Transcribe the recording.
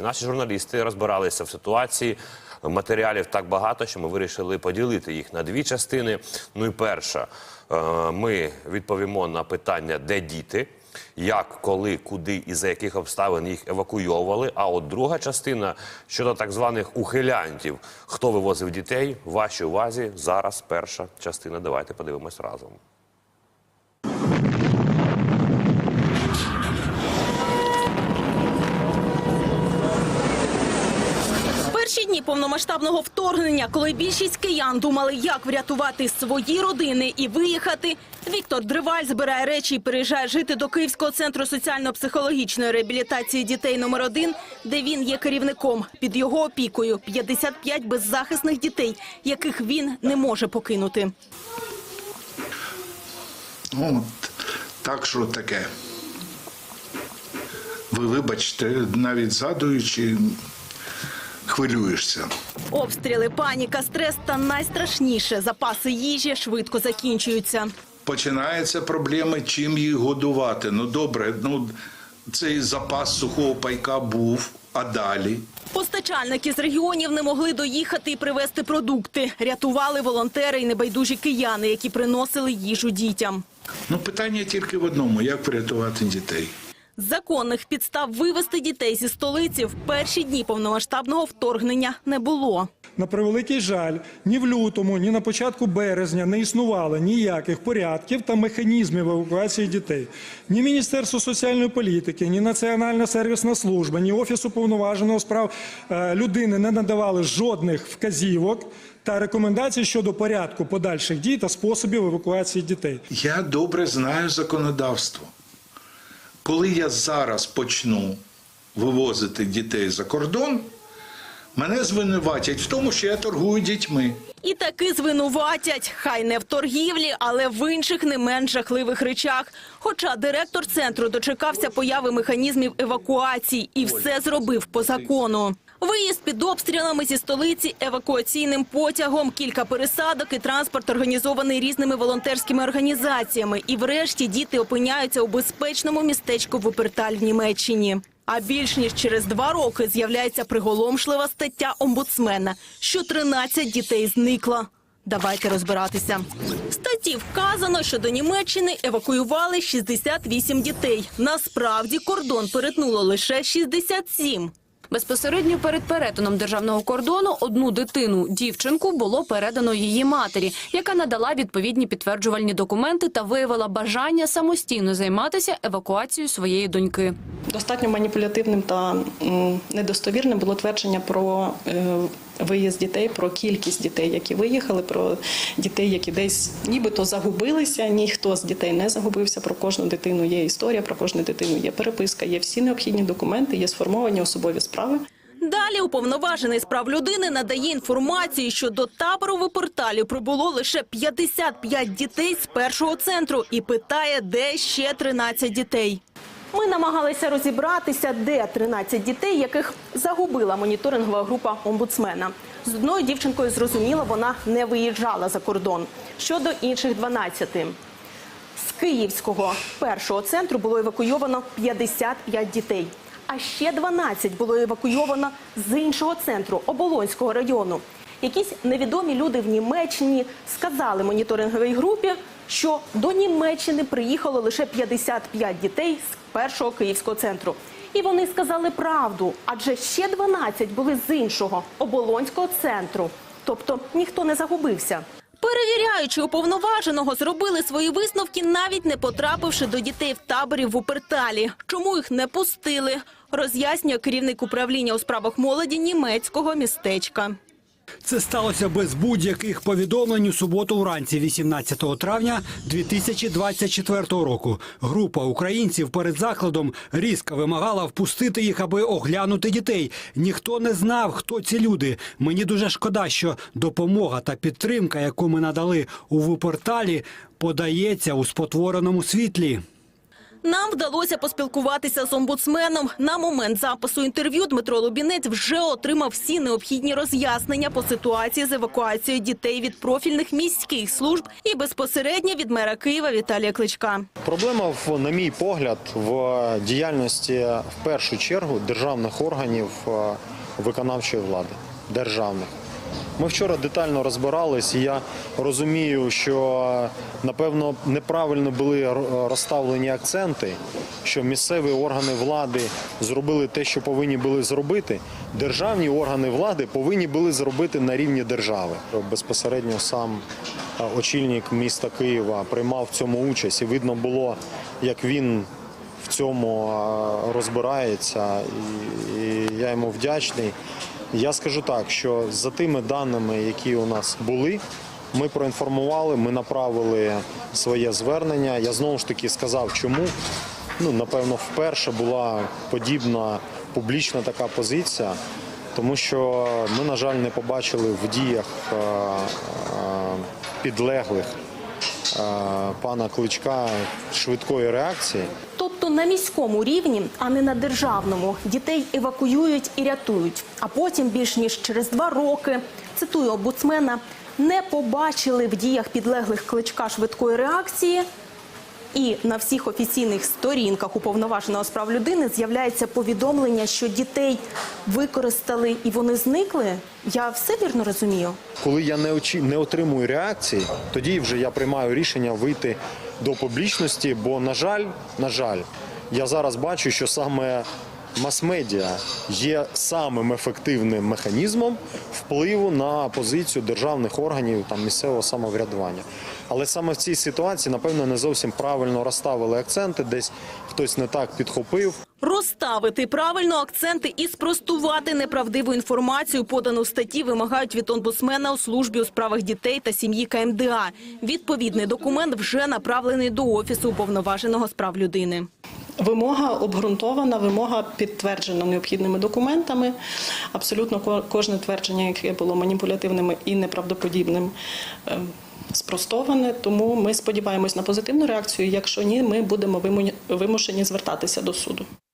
Наші журналісти розбиралися в ситуації. Матеріалів так багато, що ми вирішили поділити їх на дві частини. Ну і перша, е, ми відповімо на питання, де діти, як, коли, куди і за яких обставин їх евакуйовували. А от друга частина щодо так званих ухилянтів, хто вивозив дітей, в вашій увазі зараз перша частина. Давайте подивимось разом. Повномасштабного вторгнення, коли більшість киян думали, як врятувати свої родини і виїхати, Віктор Дриваль збирає речі і переїжджає жити до Київського центру соціально-психологічної реабілітації дітей номер 1 де він є керівником. Під його опікою 55 беззахисних дітей, яких він не може покинути. Ну, так що таке. Ви вибачте, навіть згадуючи, хвилюєшся. Обстріли, паніка, стрес та найстрашніше запаси їжі швидко закінчуються. Починаються проблеми, чим їх годувати. Ну добре, ну цей запас сухого пайка був, а далі. Постачальники з регіонів не могли доїхати і привезти продукти. Рятували волонтери і небайдужі кияни, які приносили їжу дітям. Ну, питання тільки в одному: як врятувати дітей. Законних підстав вивезти дітей зі столиці в перші дні повномасштабного вторгнення не було. На превеликий жаль, ні в лютому, ні на початку березня не існувало ніяких порядків та механізмів евакуації дітей. Ні Міністерство соціальної політики, ні Національна сервісна служба, ні Офіс уповноваженого з прав е, людини не надавали жодних вказівок та рекомендацій щодо порядку подальших дій та способів евакуації дітей. Я добре знаю законодавство. Коли я зараз почну вивозити дітей за кордон, мене звинуватять в тому, що я торгую дітьми. І таки звинуватять, хай не в торгівлі, але в інших не менш жахливих речах. Хоча директор центру дочекався появи механізмів евакуації і все зробив по закону. Виїзд під обстрілами зі столиці евакуаційним потягом, кілька пересадок і транспорт організований різними волонтерськими організаціями. І врешті діти опиняються у безпечному містечку Вуперталь в Німеччині. А більш ніж через два роки з'являється приголомшлива стаття омбудсмена, що 13 дітей зникло. Давайте розбиратися. В статті вказано, що до Німеччини евакуювали 68 дітей. Насправді кордон перетнуло лише 67. Безпосередньо перед перетином державного кордону одну дитину, дівчинку, було передано її матері, яка надала відповідні підтверджувальні документи та виявила бажання самостійно займатися евакуацією своєї доньки. Достатньо маніпулятивним та недостовірним було твердження про е, виїзд дітей, про кількість дітей, які виїхали, про дітей, які десь нібито загубилися. Ніхто з дітей не загубився. Про кожну дитину є історія, про кожну дитину є переписка, є всі необхідні документи, є сформовані особові справи. Далі уповноважений з прав людини надає інформацію, що до табору в порталі прибуло лише 55 дітей з першого центру і питає, де ще 13 дітей. Ми намагалися розібратися, де 13 дітей, яких загубила моніторингова група омбудсмена. З одною дівчинкою зрозуміло, вона не виїжджала за кордон. Щодо інших 12. З Київського першого центру було евакуйовано 55 дітей. А ще 12 було евакуйовано з іншого центру Оболонського району. Якісь невідомі люди в Німеччині сказали моніторинговій групі, що до Німеччини приїхало лише 55 дітей з першого київського центру. І вони сказали правду, адже ще 12 були з іншого Оболонського центру. Тобто ніхто не загубився. Перевіряючи уповноваженого, зробили свої висновки, навіть не потрапивши до дітей в таборі в Уперталі. Чому їх не пустили, роз'яснює керівник управління у справах молоді німецького містечка. Це сталося без будь-яких повідомлень у суботу вранці, 18 травня 2024 року. Група українців перед закладом різко вимагала впустити їх, аби оглянути дітей. Ніхто не знав, хто ці люди. Мені дуже шкода, що допомога та підтримка, яку ми надали у Вупорталі, подається у спотвореному світлі. Нам вдалося поспілкуватися з омбудсменом. На момент запису інтерв'ю Дмитро Лубінець вже отримав всі необхідні роз'яснення по ситуації з евакуацією дітей від профільних міських служб і безпосередньо від мера Києва Віталія Кличка. Проблема, на мій погляд, в діяльності в першу чергу державних органів е, виконавчої влади. Державних. Ми вчора детально розбирались, і я розумію, що напевно неправильно були розставлені акценти, що місцеві органи влади зробили те, що повинні були зробити. Державні органи влади повинні були зробити на рівні держави. Безпосередньо сам е, очільник міста Києва приймав в цьому участь, і видно було, як він в цьому е, розбирається, і, і я йому вдячний. Я скажу так, що за тими даними, які у нас були, ми проінформували, ми направили своє звернення. Я знову ж таки сказав, чому. Ну, напевно, вперше була подібна публічна така позиція, тому що ми, на жаль, не побачили в діях е, е, підлеглих е, пана Кличка швидкої реакції. Тобто на міському рівні, а не на державному, дітей евакуюють і рятують. А потім, більш ніж через два роки, цитую омбудсмена, не побачили в діях підлеглих кличка швидкої реакції. І на всіх офіційних сторінках уповноваженого з прав людини з'являється повідомлення, що дітей використали і вони зникли. Я все вірно розумію? Коли я не очі не отримую реакції, тоді вже я приймаю рішення вийти до публічності. Бо, на жаль, на жаль, я зараз бачу, що саме мас-медіа є самим ефективним механізмом впливу на позицію державних органів там місцевого самоврядування. Але саме в цій ситуації, напевно, не зовсім правильно розставили акценти, десь хтось не так підхопив. Розставити правильно акценти і спростувати неправдиву інформацію, подану статті, вимагають від омбудсмена у службі у справах дітей та сім'ї КМДА. Відповідний документ вже направлений до офісу уповноваженого з прав людини. Вимога обґрунтована, вимога підтверджена необхідними документами. Абсолютно кожне твердження, яке було маніпулятивним і неправдоподібним, ем, спростоване. Тому ми сподіваємось на позитивну реакцію. Якщо ні, ми будемо виму- вимушені звертатися до суду.